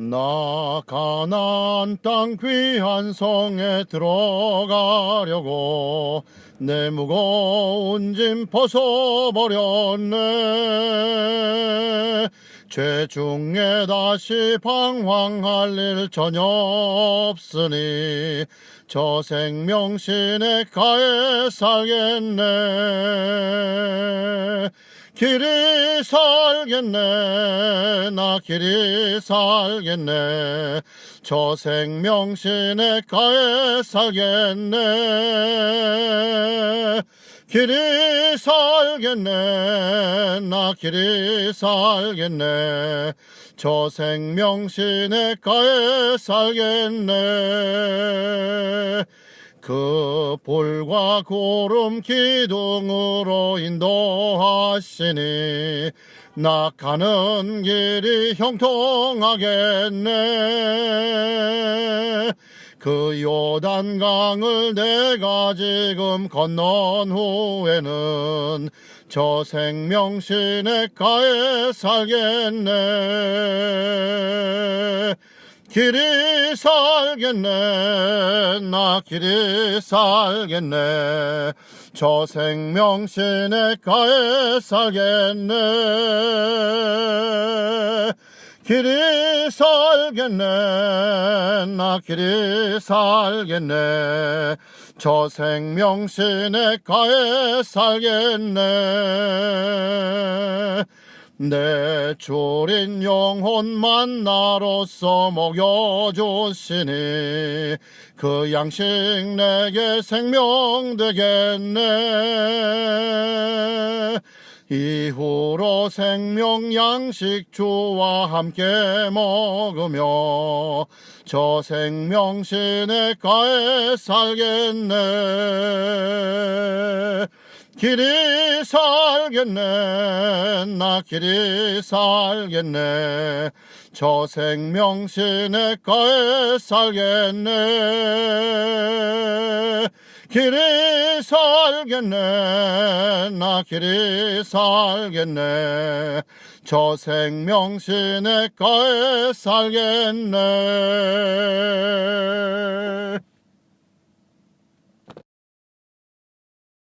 나 가난 땅 귀한 성에 들어가려고 내 무거운 짐 벗어버렸네. 죄 중에 다시 방황할 일 전혀 없으니 저 생명신에 가에 살겠네 길이 살겠네 나 길이 살겠네. 저 생명신에 가에 살겠네. 길이 살겠네 나 길이 살겠네. 저 생명신에 가에 살겠네 그 볼과 구름 기둥으로 인도하시니 나 가는 길이 형통하겠네. 그 요단강을 내가 지금 건넌 후에는 저 생명신의 가에 살겠네 길이 살겠네 나 길이 살겠네. 저 생명신의 가에 살겠네. 길이 살겠네 나 길이 살겠네. 저 생명신의 가에 살겠네 내 졸인 영혼 만 나로서 먹여주시니 그 양식 내게 생명 되겠네. 이후로 생명 양식 주와 함께 먹으며 저 생명신의 가에 살겠네 길이 살겠네 나 길이 살겠네. 저 생명신의 가에 살겠네. 길이 살겠네 나 길이 살겠네. 저 생명신의 가에 살겠네